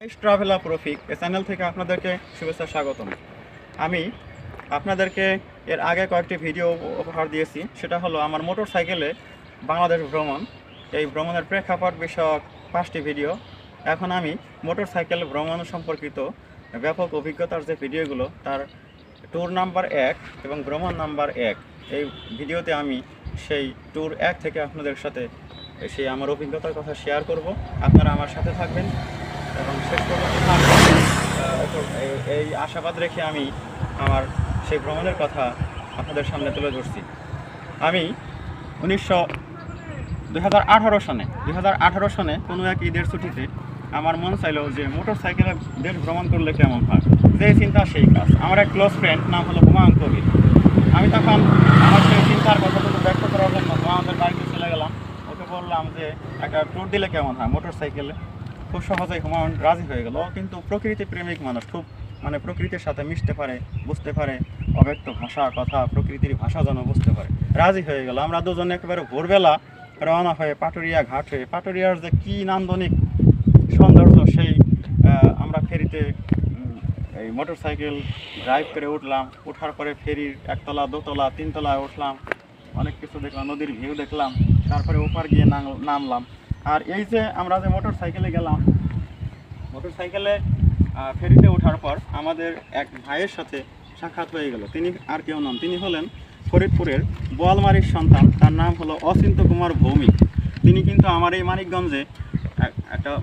ট্রাভেলা প্রফিক এ channel থেকে আপনাদেরকে শুভেচ্ছা স্বাগতম। আমি আপনাদেরকে এর আগে কয়েকটি ভিডিও উপহার দিয়েছি। সেটা হলো আমার মোটর সাইকেলে বাংলাদেশ ভ্রমণ। এই ভ্রমণের প্রেক্ষাপট বিষয়ক পাঁচটি ভিডিও এখন আমি মোটর সাইকেল ভ্রমণ সম্পর্কিত ব্যাপক অভিজ্ঞতার যে ভিডিওগুলো তার ট্যুর নাম্বার এক এবং ভ্রমণ নাম্বার এক। এই ভিডিওতে আমি সেই ট্যুর এক থেকে আপনাদের সাথে সেই আমার অভিজ্ঞতার কথা শেয়ার করব। আপনারা আমার সাথে থাকবেন। এই- আশাবাদ রেখে আমি আমার সেই ভ্রমণের কথা আপনাদের সামনে তুলে ধরছি। আমি উনিশশো দুই সনে দুই হাজার আঠারো সনে কোনো এক ঈদের ছুটিতে আমার মন চাইলো যে মোটর সাইকেলে দেশ ভ্রমণ করলে কেমন হয়। যে চিন্তা, সেই কাজ। আমার এক ক্লোজ ফ্রেন্ড নাম হলো হুমায়ুন কবির। আমি তখন আমার সেই চিন্তার কথাগুলো ব্যক্ত করার জন্য আমাদের বাড়িতে চলে গেলাম। ওকে বললাম যে, একটা ট্যুর দিলে কেমন হয় মোটর সাইকেলে খুব সহজেই হুমায়ুন রাজি হয়ে গেল। কিন্তু প্রকৃতি প্রেমিক মানুষ খুব মানে প্রকৃতির সাথে মিশতে পারে, বুঝতে পারে, অব্যক্ত ভাষা, কথা, প্রকৃতির ভাষা যেন বুঝতে পারে। রাজি হয়ে গেল। আমরা দুজনে একেবারে ভোরবেলা রওনা হয়ে পাটুরিয়া ঘাট হয়ে, পাটুরিয়ার যে কী নান্দনিক সৌন্দর্য সেই আমরা ফেরিতে এই মোটর সাইকেল ড্রাইভ করে উঠলাম। ওঠার পরে ফেরির একতলা, দোতলা, তিনতলায় উঠলাম। অনেক কিছু দেখলাম, নদীর ভিউ দেখলাম। তারপরে ওপার গিয়ে নাম- নামলাম। আর এই যে আমরা যে মোটর সাইকেলে গেলাম মোটর সাইকেলে ফেরিতে ওঠার পর আমাদের এক ভাইয়ের সাথে সাক্ষাৎ হয়ে গেল। তিনি আর কেউ নন, তিনি হলেন ফরিদপুরের বোয়ালমারির সন্তান, তার নাম হলো অচিন্ত কুমার ভৌমিক। তিনি কিন্তু আমার এই মানিকগঞ্জে এক- একটা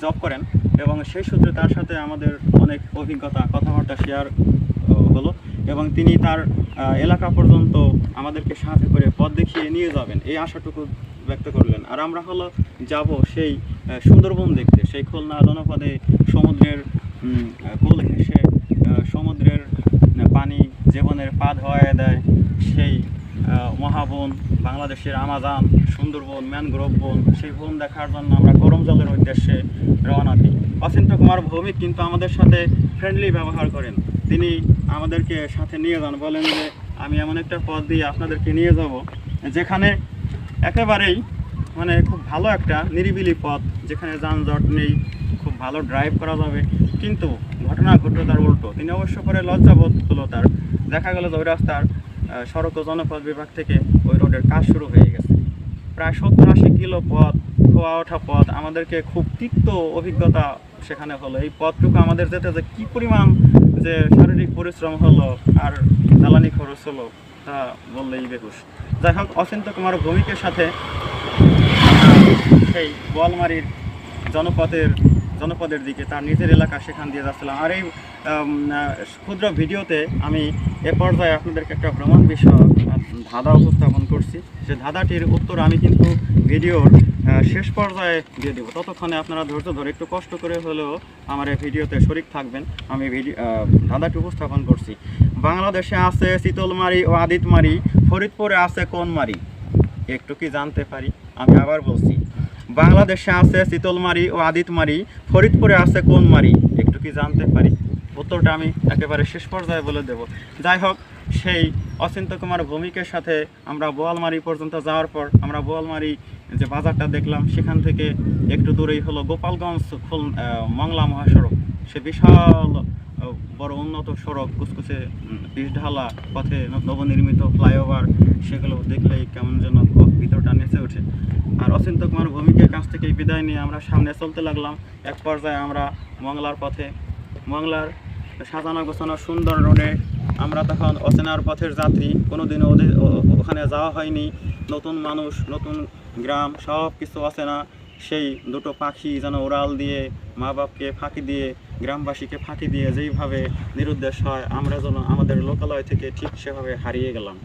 জব করেন এবং সেই সূত্রে তার সাথে আমাদের অনেক অভিজ্ঞতা, কথাবার্তা শেয়ার হলো এবং তিনি তার এলাকা পর্যন্ত আমাদেরকে সাথে করে পথ দেখিয়ে নিয়ে যাবেন। এই আশাটুকু ব্যক্ত করলেন। আর আমরা হলো যাব সেই সুন্দরবন দেখতে। সেই খুলনা জনপদে সমুদ্রের কোল ঘেঁষে সমুদ্রের পানি জীবনের পা ধোয়া দেয়। সেই মহাবন, বাংলাদেশের আমাজান, সুন্দরবন, ম্যানগ্রোভ বন, সেই বন দেখার জন্য আমরা গরম জলের উদ্দেশ্যে রওনা দিই। অচিন্ত কুমার ভৌমিক কিন্তু আমাদের সাথে ফ্রেন্ডলি ব্যবহার করেন। তিনি আমাদেরকে সাথে নিয়ে যান। বলেন যে, আমি এমন একটা পথ দিয়ে আপনাদেরকে নিয়ে যাব, যেখানে একেবারেই মানে খুব ভালো একটা নিরিবিলি পথ যেখানে যানজট নেই, খুব ভালো ড্রাইভ করা যাবে। কিন্তু ঘটনা ঘটলো তার উল্টো। তিনি অবশ্য পরে লজ্জাবোধ হলো তার দেখা গেল যে ওই রাস্তার সড়ক ও জনপথ বিভাগ থেকে ওই রোডের কাজ শুরু হয়ে গেছে। প্রায় সত্তর আশি কিলো পথ, খোয়া ওঠা পথ, আমাদেরকে খুব তিক্ত অভিজ্ঞতা সেখানে হলো। এই পথটুকু আমাদের যেতে যে কী পরিমাণ যে শারীরিক পরিশ্রম হলো আর জ্বালানি খরচ হলো তা বললেই বেকুশ যাই হোক, অচিন্ত কুমার ভৌমিকের সাথে সেই বলমারির জনপদের জনপদের দিকে তার নিজের এলাকা সেখান দিয়ে যাচ্ছিলাম। আর এই ক্ষুদ্র ভিডিওতে আমি এ পর্যায়ে আপনাদেরকে একটা ভ্রমণ বিষয়, ধাঁধা উপস্থাপন করছি। সে ধাঁধাটির উত্তর আমি কিন্তু ভিডিওর শেষ পর্যায়ে দিয়ে দেবো। ততক্ষণে আপনারা ধৈর্য ধরে একটু কষ্ট করে হলেও আমার এই ভিডিওতে শরিক থাকবেন। আমি ভিডিও ধাঁধাটি উপস্থাপন করছি। বাংলাদেশে আছে শীতলমারি ও আদিতমারি, ফরিদপুরে আছে কোনমারি? একটু কি জানতে পারি? আমি আবার বলছি। বাংলাদেশে আছে শীতলমারি ও আদিতমারি, ফরিদপুরে আছে কোনমারি? একটু কি জানতে পারি? উত্তরটা আমি একেবারে শেষ পর্যায়ে বলে দেব। যাই হোক, সেই অচিন্ত কুমার ভৌমিকের সাথে আমরা বোয়ালমারি পর্যন্ত যাওয়ার পর আমরা বোয়ালমারি যে বাজারটা দেখলাম, সেখান থেকে একটু দূরেই হলো গোপালগঞ্জ খুল মংলা মহাসড়ক। সে বিশাল বড় উন্নত সড়ক কুচকুচে পিচঢালা পথে নবনির্মিত ফ্লাইওভার, সেগুলো দেখলেই কেমন যেন ভিতরটা নেচে ওঠে। আর অচিন্ত কুমার ভৌমিকের কাছ থেকে বিদায় নিয়ে আমরা সামনে চলতে লাগলাম। এক পর্যায়ে আমরা মংলার পথে, মংলার সাজানো গোছানো সুন্দর রোডে আমরা তখন অচেনার পথের যাত্রী। কোনোদিনও ওখানে যাওয়া হয়নি। নতুন মানুষ, নতুন গ্রাম সব কিছু আছে না। সেই দুটো পাখি যেন ওড়াল দিয়ে মা বাপকে ফাঁকি দিয়ে, গ্রামবাসীকে ফাঁকি দিয়ে যেইভাবে নিরুদ্দেশ হয়, আমরা যেন আমাদের লোকালয় থেকে ঠিক সেভাবে হারিয়ে গেলাম।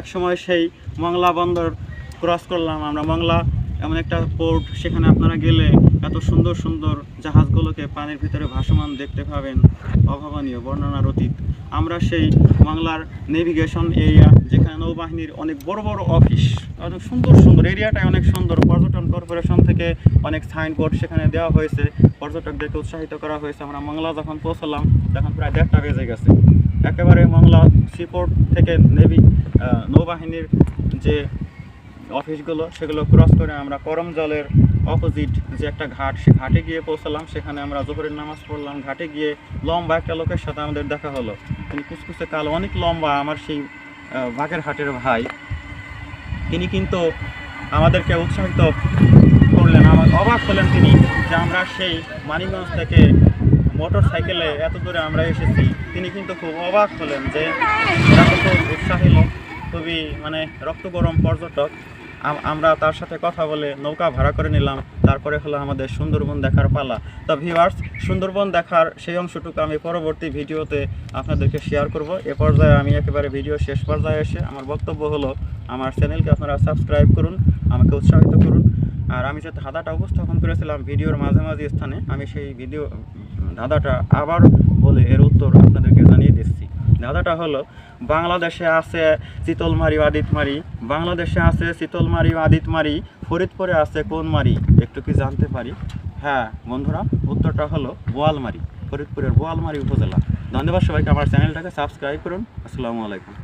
এক সময় সেই মংলা বন্দর ক্রস করলাম আমরা। মংলা এমন একটা পোর্ট, সেখানে আপনারা গেলে এত সুন্দর সুন্দর জাহাজগুলোকে পানির ভিতরে ভাসমান দেখতে পাবেন। অভাবনীয় বর্ণনার অতীত। আমরা সেই বাংলার নেভিগেশন এরিয়া যেখানে নৌবাহিনীর অনেক বড় বড় অফিস অনেক সুন্দর সুন্দর এরিয়াটাই অনেক সুন্দর পর্যটন কর্পোরেশন থেকে অনেক সাইনবোর্ড সেখানে দেওয়া হয়েছে। পর্যটকদেরকে উৎসাহিত করা হয়েছে। আমরা মংলা যখন পৌঁছলাম, তখন প্রায় দেড়টা বেজে গেছে। একেবারে মংলা সিপোর্ট থেকে নেভি নৌবাহিনীর যে অফিসগুলো সেগুলো ক্রস করে আমরা করম জলের অপোজিট যে একটা ঘাট, সে ঘাটে গিয়ে পৌঁছালাম। সেখানে আমরা জোহরের নামাজ পড়লাম। ঘাটে গিয়ে লম্বা একটা লোকের সাথে আমাদের দেখা হলো। তিনি কুচকুচে কালো অনেক লম্বা আমার সেই বাগের হাটের ভাই। তিনি কিন্তু আমাদেরকে উৎসাহিত করলেন, আমার অবাক হলেন তিনি যে আমরা সেই মানিগঞ্জ থেকে মোটর সাইকেলে এত দূরে আমরা এসেছি। তিনি কিন্তু খুব অবাক হলেন যে এরা খুব উৎসাহী খুবই মানে রক্ত গরম পর্যটক। আমরা তার সাথে কথা বলে নৌকা ভাড়া করে নিলাম। তারপরে হলো আমাদের সুন্দরবন দেখার পালা। তো ভিউয়ার্স সুন্দরবন দেখার সেই অংশটুকু আমি পরবর্তী ভিডিওতে আপনাদেরকে শেয়ার করব। এ পর্যায়ে আমি একেবারে ভিডিও শেষ পর্যায়ে এসে আমার বক্তব্য হলো, আমার চ্যানেলকে আপনারা সাবস্ক্রাইব করুন, আমাকে উৎসাহিত করুন। আর আমি যে ধাঁধাটা উপস্থাপন করেছিলাম ভিডিওর মাঝে মাঝে স্থানে, আমি সেই ভিডিও, ধাঁধাটা আবার বলে এর উত্তর আপনাদেরকে জানিয়ে ধাঁধাটা হলো, বাংলাদেশে আছে চিতলমারি, আদিতমারি। বাংলাদেশে আছে চিতলমারি, আদিতমারি। ফরিদপুরে আছে কোন মারি একটু কি জানতে পারি? হ্যাঁ বন্ধুরা, উত্তরটা হলো বোয়ালমারি, ফরিদপুরের বোয়ালমারি উপজেলা। ধন্যবাদ সবাইকে, আমার চ্যানেলটাকে সাবস্ক্রাইব করুন। আসসালামু আলাইকুম।